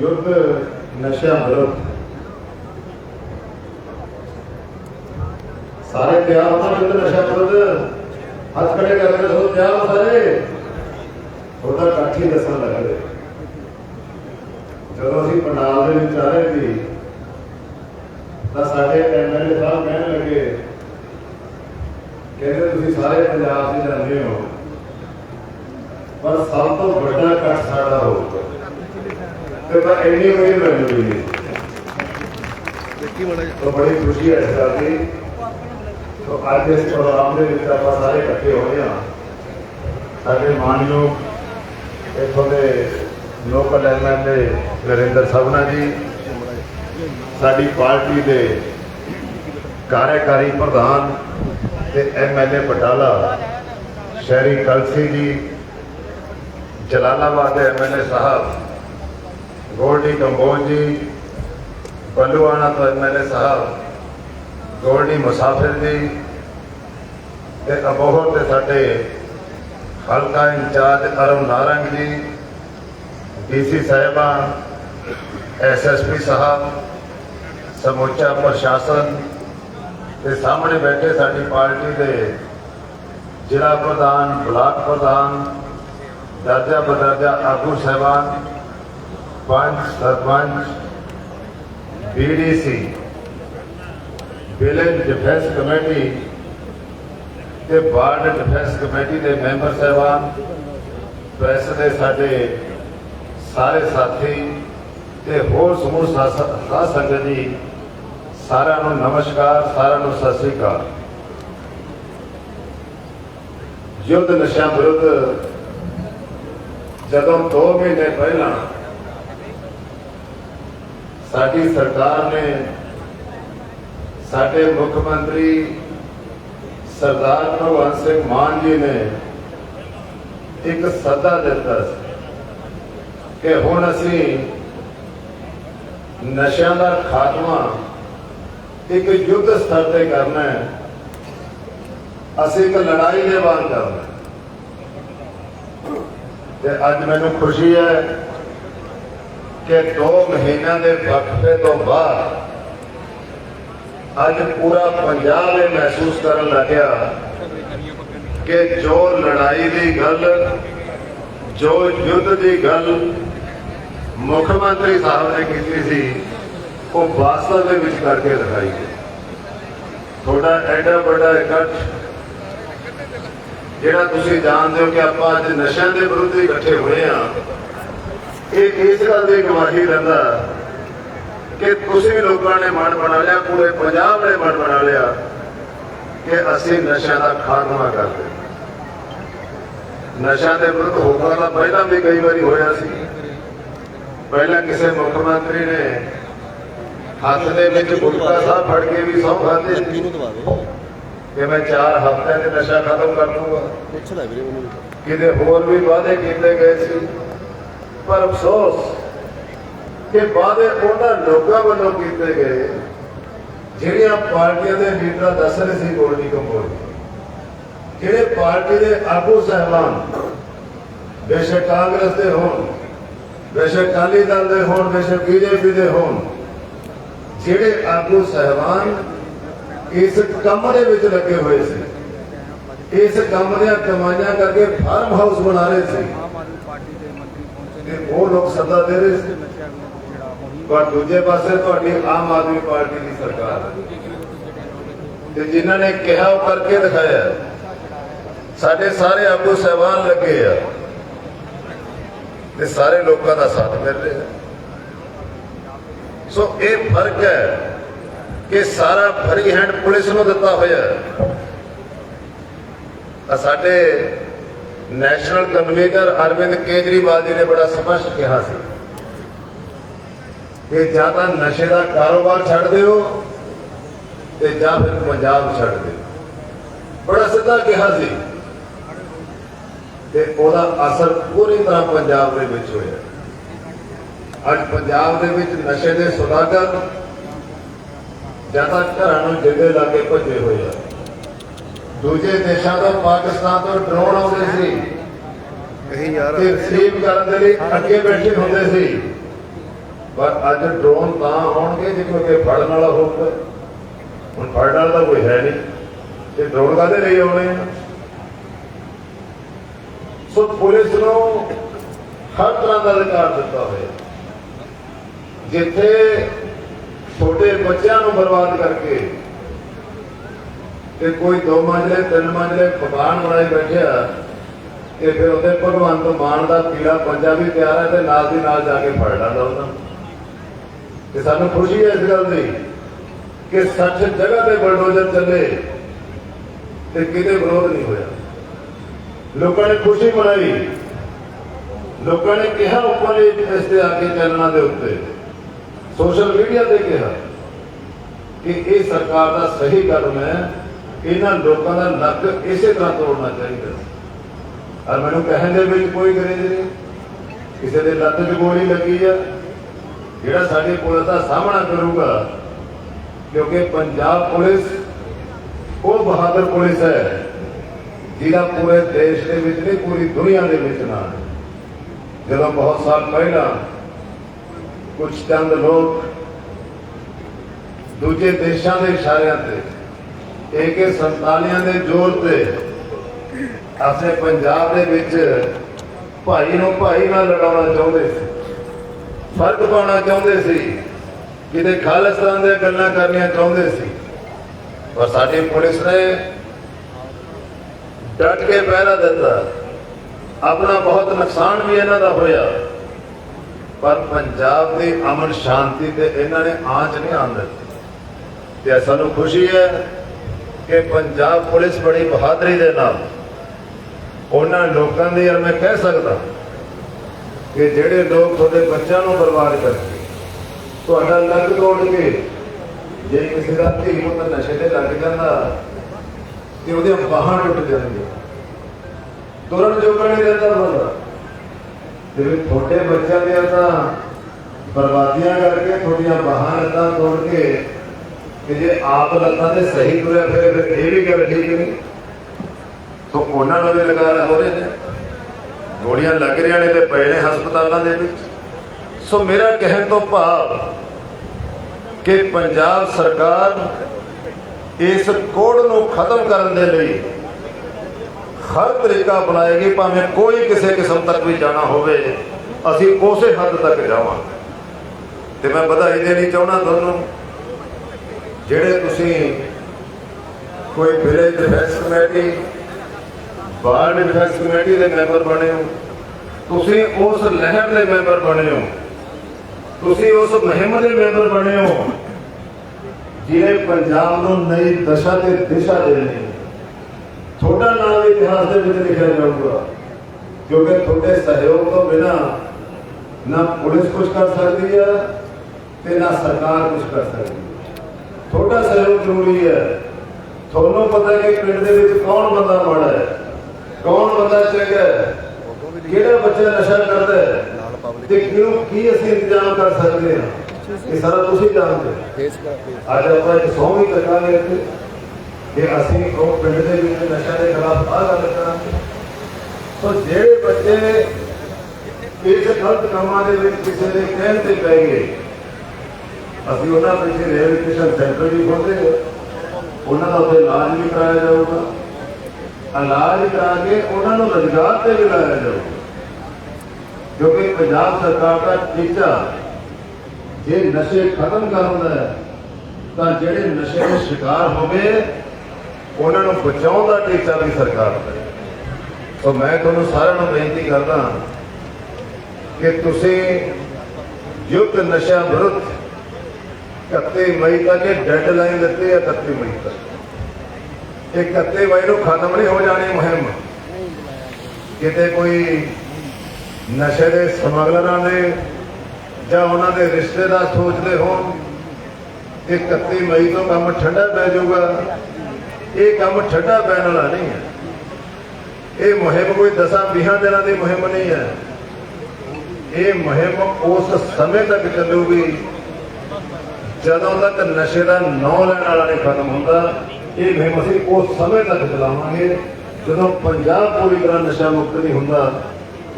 ਯੁੱਧ ਨਸ਼ਾ ਵਿਰੁੱਧ ਸਾਰੇ ਤਿਆਰ ਹੋ ਯੁੱਧ ਨਸ਼ਾ ਵਿਰੁੱਧ ਹੱਥ ਖੜੇ ਕਰਕੇ ਸੋ ਤਿਆਰ ਹੋ ਸਾਰੇ ਉਹਦਾ ਦੱਸਣ ਲੱਗੇ ਜਦੋਂ ਅਸੀਂ ਪੰਡਾਲ ਦੇ ਵਿੱਚ ਆ ਰਹੇ ਸੀ, ਤਾਂ ਸਾਡੇ ਐਮਐਲਏ ਸਾਹਿਬ ਕਹਿਣ ਲੱਗੇ, ਕਹਿੰਦੇ, ਤੁਸੀਂ ਸਾਰੇ ਪੰਜਾਬ ਦੇ ਜਾਂਦੇ ਹੋ, ਪਰ ਸਭ ਤੋਂ ਵੱਡਾ ਇਕੱਠ ਸਾਡਾ ਹੋਊਗਾ ਤੇ ਤਾਂ ਇੰਨੀ ਕੋਈ ਮੈਨੂੰ ਨਹੀਂ ਦੇਖੀ ਮੜਾ ਤਾਂ ਬੜੀ ਖੁਸ਼ੀ ਹੈ ਇਸ ਗੱਲ ਦੀ। ਤੋ ਅੱਜ ਇਸ ਪ੍ਰੋਗਰਾਮ ਦੇ ਵਿੱਚ ਆਪਾਂ ਸਾਰੇ ਇਕੱਠੇ ਹੋਏ ਹਾਂ। ਸਾਡੇ ਮਾਨਯੋਗ ਇੱਥੋਂ ਦੇ ਲੋਕਲ ਐਮਐਲਏ ਨਰਿੰਦਰ ਸਭਨਾ ਜੀ, ਸਾਡੀ ਪਾਰਟੀ ਦੇ ਕਾਰਜਕਾਰੀ ਪ੍ਰਧਾਨ ਤੇ ਐਮਐਲਏ ਬਟਾਲਾ, ਸ਼ਹਿਰੀ ਕਲਸੀ ਜੀ, ਜਲਾਲਾਬਾਦ ਦੇ ਐਮਐਲਏ ਸਾਹਿਬ, ਗੋਲਡੀ ਕੰਬੋਜ ਜੀ, ਬੱਲੂਆਣਾ ਤੋਂ ਐਮਐਲਏ ਸਾਹਿਬ, ਗੋਲਡੀ ਮੁਸਾਫਿਰ ਜੀ ਤੇ ਅਬੋਹਰ ਤੇ ਸਾਡੇ ਹਲਕਾ ਇੰਚਾਰਜ ਅਰੁਣ ਨਾਰੰਗ ਜੀ ਡੀਸੀ ਸਾਹਿਬਾਨ ਐਸਐਸਪੀ ਸਾਹਿਬ ਸਮੁੱਚਾ ਪ੍ਰਸ਼ਾਸਨ ਤੇ ਸਾਹਮਣੇ ਬੈਠੇ ਸਾਡੀ ਪਾਰਟੀ ਦੇ ਜ਼ਿਲ੍ਹਾ ਪ੍ਰਧਾਨ ਬਲਾਕ ਪ੍ਰਧਾਨ ਦਰਜਾ ਬਦਰਜਾ ਆਗੂ ਸਾਹਿਬਾਨ panch sarpanch BDC village defence committee ਤੇ ਵਾਰਡ ਡਿਫੈਂਸ ਕਮੇਟੀ ਦੇ ਮੈਂਬਰ ਸਾਹਿਬਾਨ, ਪ੍ਰੈਸ ਦੇ ਸਾਡੇ ਸਾਰੇ ਸਾਥੀ ਤੇ ਹੋਰ ਸਮੂਹ ਸਾਥ ਸੰਗਤ ਜੀ, ਸਾਰਿਆਂ ਨੂੰ ਨਮਸਕਾਰ, ਸਾਰਿਆਂ ਨੂੰ ਸਤਿ ਸ੍ਰੀ ਅਕਾਲ। ਯੁੱਧ ਨਸ਼ਾ ਵਿਰੁੱਧ ਜਦੋਂ 2 ਮਹੀਨੇ ਪਹਿਲਾਂ ਸਾਡੀ ਸਰਕਾਰ ਨੇ ਸਾਡੇ ਮੁੱਖ ਮੰਤਰੀ ਸਰਦਾਰ ਭਗਵੰਤ ਸਿੰਘ ਮਾਨ ਜੀ ਨੇ ਇੱਕ ਸੱਦਾ ਦਿੱਤਾ ਸੀ ਕਿ ਹੁਣ ਅਸੀਂ ਨਸ਼ਿਆਂ ਦਾ ਖਾਤਮਾ ਇੱਕ ਯੁੱਧ ਸਤਰ ਤੇ ਕਰਨਾ ਹੈ। ਅਸੀਂ ਇੱਕ ਲੜਾਈ ਦੇ ਬਾਅਦ ਕਰਨਾ ਤੇ ਅੱਜ ਮੈਨੂੰ ਖੁਸ਼ੀ ਹੈ ਕਿ 2 ਮਹੀਨਿਆਂ ਦੇ ਵਕਫੇ ਤੋਂ ਬਾਅਦ ਅੱਜ ਪੂਰਾ ਪੰਜਾਬ ਇਹ ਮਹਿਸੂਸ ਕਰਨ ਲੱਗਿਆ ਕਿ ਜੋ ਲੜਾਈ ਦੀ ਗੱਲ, ਜੋ ਯੁੱਧ ਦੀ ਗੱਲ ਮੁੱਖ ਮੰਤਰੀ ਸਾਹਿਬ ਨੇ ਕੀਤੀ ਸੀ, ਉਹ ਵਾਸਤਵ ਦੇ ਵਿੱਚ ਕਰਕੇ ਦਿਖਾਈ ਹੈ ਤੁਹਾਡਾ ਐਡਾ ਵੱਡਾ ਇਕੱਠ, ਜਿਹੜਾ ਤੁਸੀਂ ਜਾਣਦੇ ਹੋ ਕਿ ਆਪਾਂ ਅੱਜ ਨਸ਼ਿਆਂ ਦੇ ਵਿਰੁੱਧ ਇਕੱਠੇ ਹੋਏ ਆ ਇਹ ਇਸ ਗੱਲ ਦੀ ਗਵਾਹੀ ਦਿੰਦਾ ਕਿ ਤੁਸੀਂ ਲੋਕਾਂ ਨੇ ਮਨ ਬਣਾ ਲਿਆ ਪੂਰੇ ਪੰਜਾਬ ਨੇ ਮਨ ਬਣਾ ਲਿਆ ਕਿ ਅਸੀਂ ਨਸ਼ਿਆਂ ਦਾ ਖਾਤਮਾ ਕਰਦੇ ਨਸ਼ਿਆਂ ਦੇ ਵਿਰੁੱਧ ਤਾਂ ਪਹਿਲਾਂ ਵੀ ਕਈ ਵਾਰੀ ਹੋਇਆ ਸੀ। ਪਹਿਲਾਂ ਕਿਸੇ ਮੁੱਖ ਮੰਤਰੀ ਨੇ ਹੱਥ ਦੇ ਵਿੱਚ ਗੁਟਕਾ ਸਾਹਿਬ ਫੜ ਕੇ ਵੀ ਸੌਂ ਖਾਦੇ ਸੀ। ਕਿ ਮੈਂ 4 ਹਫ਼ਤਿਆਂ ਦੇ ਨਸ਼ਾ ਖਤਮ ਕਰ ਦੂੰਗਾ। ਪੁੱਛਦਾ ਵੀਰੇ ਮੈਨੂੰ। ਕਿਤੇ ਹੋਰ ਵੀ ਵਾਅਦੇ ਕੀਤੇ ਗਏ ਸੀ। ਪਰ ਅਫਸੋਸ ਕਿ ਵਾਅਦੇ ਉਹਨਾਂ ਲੋਕਾਂ ਵੱਲੋਂ ਕੀਤੇ ਗਏ, ਜਿਹੜੀਆਂ ਪਾਰਟੀਆਂ ਦੇ ਲੀਡਰ ਦੱਸ ਰਹੇ ਸੀ ਗੋਲਡੀ ਕੰਬੋਜ। ਜਿਹੜੇ ਪਾਰਟੀ ਦੇ ਆਗੂ ਸਹਿਬਾਨ, ਬੇਸ਼ੱਕ ਕਾਂਗਰਸ ਦੇ ਹੋਣ, ਬੇਸ਼ੱਕ ਅਕਾਲੀ ਦਲ ਦੇ ਹੋਣ, ਬੇਸ਼ੱਕ ਬੀਜੇਪੀ ਦੇ ਹੋਣ, ਜਿਹੜੇ ਆਗੂ ਸਹਿਬਾਨ ਇਸ ਕੰਮ ਦੇ ਵਿੱਚ ਲੱਗੇ ਹੋਏ ਸੀ, ਇਸ ਕੰਮ ਦੀਆਂ ਕਮਾਈਆਂ ਕਰਕੇ ਫਾਰਮ ਹਾਊਸ ਬਣਾ ਰਹੇ ਸੀ, ਤੇ ਉਹ ਲੋਕ ਸੱਦਾ ਦੇ ਰਹੇ ਸੀ ਨਸ਼ਿਆਂ ਨੂੰ ਜਿਹੜਾ ਹੋਣੀ ਪਰ ਦੂਜੇ ਪਾਸੇ ਤੁਹਾਡੀ ਆਮ ਆਦਮੀ ਪਾਰਟੀ ਦੀ ਸਰਕਾਰ ਤੇ ਜਿਨ੍ਹਾਂ ਨੇ ਕਿਹਾ ਉਹ ਕਰਕੇ ਦਿਖਾਇਆ ਸਾਡੇ ਸਾਰੇ ਆਗੂ ਸਹਿਬਾਨ ਲੱਗੇ ਆ। ਤੇ ਸਾਰੇ ਲੋਕਾਂ ਦਾ ਸਾਥ ਮਿਲ ਰਿਹਾ ਸੋ ਇਹ ਫ਼ਰਕ ਹੈ ਕਿ ਸਾਰਾ ਫਰੀ ਹੈਂਡ ਪੁਲਿਸ ਨੂੰ ਦਿੱਤਾ ਹੋਇਆ ਆ ਸਾਡੇ ਨੈਸ਼ਨਲ ਕਨਵੀਨਰ ਅਰਵਿੰਦ ਕੇਜਰੀਵਾਲ ਜੀ ਨੇ ਬੜਾ ਸਪਸ਼ਟ ਕਿਹਾ ਸੀ। ਕਿ ਜਾਂ ਤਾਂ ਨਸ਼ੇ ਦਾ ਕਾਰੋਬਾਰ ਛੱਡ ਦਿਓ ਤੇ ਜਾਂ ਫਿਰ ਪੰਜਾਬ ਛੱਡ ਦਿਓ। ਬੜਾ ਸਿੱਧਾ ਕਿਹਾ ਸੀ ਤੇ ਉਹਦਾ ਅਸਰ ਪੂਰੀ ਤਰ੍ਹਾਂ ਪੰਜਾਬ ਦੇ ਵਿੱਚ ਹੋਇਆ। ਅੱਜ ਪੰਜਾਬ ਦੇ ਵਿੱਚ ਨਸ਼ੇ ਦੇ ਸੁਦਾਗਰ ਜ਼ਿਆਦਾ ਘਰਾਂ ਨੂੰ ਜਿੰਦੇ ਲਾ ਕੇ ਭੱਜੇ ਹੋਏ ਆ। ਦੂਜੇ ਦੇਸ਼ਾਂ ਤੋਂ ਪਾਕਿਸਤਾਨ ਤੋਂ ਡਰੋਨ ਆਉਂਦੇ ਸੀ। ਕਹੀਂ ਯਾਰ ਤੇ ਸਲੀਪ ਕਰਨ ਦੇ ਲਈ ਅੱਗੇ ਬੈਠੇ ਹੁੰਦੇ ਸੀ। ਪਰ ਅੱਜ ਡਰੋਨ ਤਾਂ ਆਉਣਗੇ, ਜੇ ਕੋਈ ਫੜਨ ਵਾਲਾ ਹੋਊਗਾ। ਹੁਣ ਫੜਨ ਵਾਲਾ ਤਾਂ ਕੋਈ ਹੈ ਨਹੀਂ। ਤੇ ਡਰੋਨ ਕਾਹਦੇ ਲਈ ਆਉਣੇ ਆ? ਸੋ ਪੁਲਿਸ ਨੂੰ ਹਰ ਤਰ੍ਹਾਂ ਦਾ ਅਧਿਕਾਰ ਦਿੱਤਾ ਹੋਇਆ। ਜਿੱਥੇ ਛੋਟੇ ਬੱਚਿਆਂ ਨੂੰ ਬਰਬਾਦ ਕਰਕੇ ਤੇ ਕੋਈ ਦੋ ਮੰਜ਼ਲੇ ਤਿੰਨ ਮੰਜ਼ਲੇ ਮਕਾਨ ਬਣਾਏ ਬੈਠਿਆ, ਤੇ ਫਿਰ ਉਹਦੇ ਭਗਵੰਤ ਮਾਨ ਦਾ ਪੀਲਾ ਪੰਜਾ ਵੀ ਤਿਆਰ ਹੈ ਤੇ ਨਾਲ ਦੀ ਨਾਲ ਜਾ ਕੇ ਫੜ ਲੈਂਦਾ ਉਹਨਾਂ ਨੂੰ। ਤੇ ਸਾਨੂੰ ਖੁਸ਼ੀ ਹੈ ਇਸ ਗੱਲ ਦੀ ਕਿ ਸੱਚ ਜਗ੍ਹਾ ਤੇ ਬਲਡੋਜ਼ਰ ਚੱਲੇ ਤੇ ਕਿਤੇ ਵਿਰੋਧ ਨਹੀਂ ਹੋਇਆ। ਲੋਕਾਂ ਨੇ ਖੁਸ਼ੀ ਮਨਾਈ। ਲੋਕਾਂ ਨੇ ਕਿਹਾ ਉੱਪਰ ਇਸ ਤੇ ਆ ਕੇ ਚੈਨਲਾਂ ਦੇ ਉੱਤੇ। ਸੋਸ਼ਲ ਮੀਡੀਆ ਤੇ ਕਿਹਾ ਕਿ ਇਹ ਸਰਕਾਰ ਦਾ ਸਹੀ ਕਦਮ ਹੈ। ਇਹਨਾਂ ਲੋਕਾਂ ਦਾ ਨੱਕ ਇਸੇ ਤਰ੍ਹਾਂ ਤੋੜਨਾ ਚਾਹੀਦਾ। ਔਰ ਮੈਨੂੰ ਕਹਿਣ ਦੇ ਵਿੱਚ ਕੋਈ ਗਰੇਜ ਨਹੀਂ। ਕਿਸੇ ਦੇ ਲੱਤ 'ਚ ਗੋਲੀ ਲੱਗੀ ਆ। ਜਿਹੜਾ ਸਾਡੀ ਪੁਲਿਸ ਦਾ ਸਾਹਮਣਾ ਕਰੂਗਾ, ਕਿਉਂਕਿ ਪੰਜਾਬ ਪੁਲਿਸ, ਉਹ ਬਹਾਦਰ ਪੁਲਿਸ ਹੈ, ਜਿਹੜਾ ਪੂਰੇ ਦੇਸ਼ ਦੇ ਵਿੱਚ ਨਹੀਂ, ਪੂਰੀ ਦੁਨੀਆ ਦੇ ਵਿੱਚ ਨਾਮ ਜਦੋਂ ਬਹੁਤ ਸਾਲ ਪਹਿਲਾਂ ਕੁਝ ਚੰਦ ਲੋਕ ਦੂਜੇ ਦੇਸ਼ਾਂ ਦੇ ਇਸ਼ਾਰਿਆਂ ਤੇ, ਏਕੇ ਸੰਤਾਲੀਆਂ ਦੇ ਜ਼ੋਰ ਤੇ ਆਪਣੇ ਪੰਜਾਬ ਦੇ ਵਿੱਚ ਭਾਈ ਨੂੰ ਭਾਈ ਨਾਲ ਲੜਾਉਣਾ ਚਾਹੁੰਦੇ ਸੀ। ਫ਼ਰਕ ਪਾਉਣਾ ਚਾਹੁੰਦੇ ਸੀ। ਕਿਤੇ ਖਾਲਿਸਤਾਨ ਦੀਆਂ ਗੱਲਾਂ ਕਰਨੀਆਂ ਚਾਹੁੰਦੇ ਸੀ। ਪਰ ਸਾਡੀ ਪੁਲਿਸ ਨੇ ਡਟ ਕੇ ਪਹਿਰਾ ਦਿੱਤਾ। ਆਪਣਾ ਬਹੁਤ ਨੁਕਸਾਨ ਵੀ ਇਹਨਾਂ ਦਾ ਹੋਇਆ। ਪਰ ਪੰਜਾਬ ਦੀ ਅਮਨ ਸ਼ਾਂਤੀ ਤੇ ਇਹਨਾਂ ਨੇ ਆਂਚ ਨਹੀਂ ਆਉਣ ਦਿੱਤੀ। ਤੇ ਸਾਨੂੰ ਖੁਸ਼ੀ ਹੈ ਕਿ ਪੰਜਾਬ ਪੁਲਿਸ ਬੜੀ ਬਹਾਦਰੀ ਦੇ ਨਾਲ ਉਹਨਾਂ ਲੋਕਾਂ ਦੀ ਯਾਰ ਮੈਂ ਕਹਿ ਸਕਦਾ ਕਿ ਜਿਹੜੇ ਲੋਕ ਤੁਹਾਡੇ ਬੱਚਿਆਂ ਨੂੰ ਬਰਬਾਦ ਕਰਕੇ ਤੁਹਾਡਾ ਲੱਗ ਤੋੜ ਕੇ ਜੇ ਕਿਸੇ ਦਾ ਧੀ ਪੁੱਤ ਨਸ਼ੇ ਤੇ ਲੱਗ ਜਾਂਦਾ ਤੇ ਉਹਦੇ ਬਾਹਾਂ ਟੁੱਟ ਜਾਂਦੀਆਂ ਤੁਰਨ ਜੋਗਾ ਨਹੀਂ ਰਹਿੰਦਾ ਬੰਦਾ ਤੇ ਤੁਹਾਡੇ ਬੱਚਿਆਂ ਦੀਆਂ ਤਾਂ ਬਰਬਾਦੀਆਂ ਕਰਕੇ ਤੁਹਾਡੀਆਂ ਬਾਹਾਂ ਲੱਤਾਂ ਤੋੜ ਕੇ ਕਿ ਜੇ ਆਪ ਲੱਤਾਂ ਤੇ ਸਹੀ ਤੁਰਿਆ ਫਿਰ ਫਿਰ ਇਹ ਵੀ ਗੱਲ ਠੀਕ ਨਹੀਂ। ਸੋ ਉਹਨਾਂ ਨੂੰ ਵੀ ਲਗਾ ਹੋ ਰਹੇ ਨੇ ਗੋਲੀਆਂ ਲੱਗ ਰਹੀਆਂ ਨੇ ਤੇ ਪਏ ਨੇ ਹਸਪਤਾਲਾਂ ਦੇ ਵਿੱਚ। ਸੋ ਮੇਰਾ ਕਹਿਣ ਤੋਂ ਭਾਵ ਕਿ ਪੰਜਾਬ ਸਰਕਾਰ ਇਸ ਕੋੜ ਨੂੰ ਖਤਮ ਕਰਨ ਦੇ ਲਈ ਹਰ ਤਰੀਕਾ ਅਪਣਾਏਗੀ, ਭਾਵੇਂ ਕੋਈ ਕਿਸੇ ਕਿਸਮ ਤੱਕ ਵੀ ਜਾਣਾ ਹੋਵੇ, ਅਸੀਂ ਉਸੇ ਹੱਦ ਤੱਕ ਜਾਵਾਂਗੇ। ਤੇ ਮੈਂ ਵਧਾਈ ਦੇਣੀ ਚਾਹੁੰਦਾ ਤੁਹਾਨੂੰ, ਜਿਹੜੇ ਤੁਸੀਂ ਕੋਈ village defence committee ward defence committee ਦੇ ਮੈਂਬਰ ਬਣੇ ਹੋ। ਤੁਸੀਂ ਉਸ ਲਹਿਰ ਦੇ ਮੈਂਬਰ ਬਣੇ ਹੋ। ਤੁਸੀਂ ਉਸ ਮੁਹਿੰਮ ਦੇ ਮੈਂਬਰ ਬਣੇ ਹੋ। ਜਿਹਨੇ ਪੰਜਾਬ ਨੂੰ ਨਈ ਦਸ਼ਾ ਤੇ ਦਿਸ਼ਾ ਦੇਣੀ ਤੁਹਾਡਾ ਨਾਮ ਇਤਿਹਾਸ ਦੇ ਵਿੱਚ ਲਿਖਿਆ ਜਾਊਗਾ। ਕਿਉਂਕਿ ਤੁਹਾਡੇ ਸਹਿਯੋਗ ਤੋਂ ਬਿਨਾ ਨਾ ਪੁਲਿਸ ਕੁਝ ਕਰ ਸਕਦੀ ਹੈ ਤੇ ਨਾ ਸਰਕਾਰ ਕੁਝ ਕਰ ਸਕਦੀ ਹੈ। ਤੁਹਾਡਾ ਸਹਿਯੋਗ ਜ਼ਰੂਰੀ ਹੈ। ਤੁਹਾਨੂੰ ਪਤਾ ਕਿ ਪਿੰਡ ਦੇ ਵਿੱਚ ਕੌਣ ਬੰਦਾ ਮਾੜਾ ਹੈ। ਕੌਣ ਬੰਦਾ ਚੰਗਾ ਕਿਹੜਾ ਬੱਚਾ ਨਸ਼ਾ ਕਰਦਾ ਹੈ? ਤੇ ਕਿਉਂ ਕੀ ਅਸੀਂ ਇੰਤਜ਼ਾਮ ਕਰ ਸਕਦੇ ਹਾਂ? ਇਹ ਸਾਰਾ ਤੁਸੀਂ ਜਾਣਦੇ ਅੱਜ ਆਪਾਂ ਇੱਕ ਸੌਂ ਵੀ ਕਰਾਂਗੇ ਇੱਥੇ ਕਿ ਅਸੀਂ ਉਹ ਪਿੰਡ ਦੇ ਵਿੱਚ ਨਸ਼ਾ ਦੇ ਖਿਲਾਫ ਆਹ ਗੱਲ ਕਰਾਂਗੇ। ਸੋ ਜਿਹੜੇ ਬੱਚੇ ਇਸ ਗਲਤ ਕੰਮਾਂ ਦੇ ਵਿੱਚ ਕਿਸੇ ਦੇ ਕਹਿਣ ਤੇ ਪੈ ਗਏ ਅਸੀਂ ਉਹਨਾਂ ਪਿੱਛੇ ਰehabilitation ਸੈਂਟਰ ਵੀ ਖੋਲ੍ਹਦੇ ਉਹਨਾਂ ਦਾ ਉੱਥੇ ਇਲਾਜ ਵੀ ਕਰਾਇਆ ਜਾਊਗਾ। ਇਲਾਜ ਕਰਾ ਕੇ ਉਹਨਾਂ ਨੂੰ ਰੁਜ਼ਗਾਰ ਤੇ ਵੀ ਲਾਇਆ ਜਾਊਗਾ ਕਿਉਂਕਿ ਪੰਜਾਬ ਸਰਕਾਰ ਦਾ ਟੀਚਾ, ਜੇ ਨਸ਼ੇ ਖਤਮ ਕਰਨ ਦਾ ਤਾਂ ਜਿਹੜੇ ਨਸ਼ੇ ਦੇ ਸ਼ਿਕਾਰ ਹੋ ਗਏ ਉਹਨਾਂ ਨੂੰ ਬਚਾਉਣ ਦਾ ਟੀਚਾ ਵੀ ਸਰਕਾਰ ਦਾ ਸੋ ਮੈਂ ਤੁਹਾਨੂੰ ਸਾਰਿਆਂ ਨੂੰ ਬੇਨਤੀ ਕਰਦਾ ਕਿ ਤੁਸੀਂ ਯੁੱਧ ਨਸ਼ਾ ਵਿਰੁੱਧ 31 ਮਈ ਤੱਕ ਡੈਡਲਾਈਨ ਦਿੱਤੀ ਹੈ 31 ਮਈ ਤੱਕ। ਇਹ 31 ਮਈ ਨੂੰ ਖਤਮ ਨਹੀਂ ਹੋ ਜਾਣੀ ਮੁਹਿੰਮ। ਕਿਤੇ ਕੋਈ ਨਸ਼ੇ ਦੇ ਸਮਗਲਰਾਂ ਦੇ ਜਾਂ ਉਹਨਾਂ ਦੇ ਰਿਸ਼ਤੇਦਾਰ ਸੋਚਦੇ ਹੋਣ ਕਿ 31 ਮਈ ਤੋਂ ਕੰਮ ਠੰਡਾ ਪੈ ਜਾਊਗਾ। ਇਹ ਕੰਮ ਠੱਡਾ ਪੈਣ ਵਾਲਾ ਨਹੀਂ ਹੈ। ਇਹ ਮੁਹਿੰਮ ਕੋਈ ਦਸਾਂ ਵੀਹਾਂ ਦਿਨਾਂ ਦੀ ਮੁਹਿੰਮ ਨਹੀਂ ਹੈ। ਇਹ ਮੁਹਿੰਮ ਉਸ ਸਮੇਂ ਤੱਕ ਚੱਲੂਗੀ ਜਦੋਂ ਤੱਕ ਨਸ਼ੇ ਦਾ ਨਾਂ ਲੈਣ ਵਾਲਾ ਨਹੀਂ ਖਤਮ ਹੁੰਦਾ। ਇਹ ਮੁਹਿੰਮ ਅਸੀਂ ਉਸ ਸਮੇਂ ਤੱਕ ਚਲਾਵਾਂਗੇ ਜਦੋਂ ਪੰਜਾਬ ਪੂਰੀ ਤਰ੍ਹਾਂ ਨਸ਼ਾ ਮੁਕਤ ਨਹੀਂ ਹੁੰਦਾ,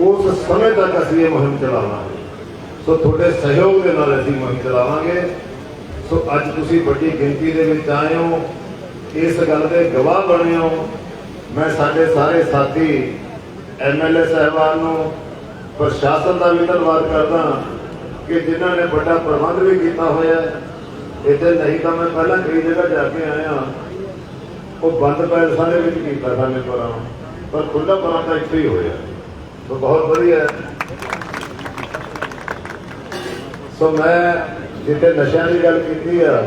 ਉਸ ਸਮੇਂ ਤੱਕ ਅਸੀਂ ਇਹ ਮੁਹਿੰਮ ਚਲਾਵਾਂਗੇ। ਸੋ ਤੁਹਾਡੇ ਸਹਿਯੋਗ ਦੇ ਨਾਲ ਅਸੀਂ ਮੁਹਿੰਮ ਚਲਾਵਾਂਗੇ। ਸੋ ਅੱਜ ਤੁਸੀਂ ਵੱਡੀ ਗਿਣਤੀ ਦੇ ਵਿੱਚ ਆਏ ਹੋ, ਇਸ ਗੱਲ ਦੇ ਗਵਾਹ ਬਣੇ ਹੋ। ਮੈਂ ਸਾਡੇ ਸਾਰੇ ਸਾਥੀ ਐਮਐਲਏ ਸਾਹਿਬਾਨ ਨੂੰ, ਪ੍ਰਸ਼ਾਸਨ ਦਾ ਵੀ ਧੰਨਵਾਦ ਕਰਦਾ ਕਿ ਜਿਨ੍ਹਾਂ ਨੇ ਵੱਡਾ ਪ੍ਰਬੰਧ ਵੀ ਕੀਤਾ ਹੋਇਆ ਇੱਥੇ ਨਹੀਂ ਤਾਂ ਮੈਂ ਪਹਿਲਾਂ ਕਈ ਜਗ੍ਹਾ ਜਾ ਕੇ ਆਇਆ। ਉਹ ਬੰਦ ਪੈਲਸਾਂ ਦੇ ਵਿੱਚ ਕੀਤਾ ਸਾਡੇ ਪਰਾਂ ਪਰ ਖੁੱਲ੍ਹਾ ਪਰਾਂ ਤਾਂ ਇੱਥੇ ਹੀ ਹੋਇਆ। ਸੋ ਬਹੁਤ ਵਧੀਆ। ਸੋ ਮੈਂ ਜਿੱਥੇ ਨਸ਼ਿਆਂ ਦੀ ਗੱਲ ਕੀਤੀ ਆ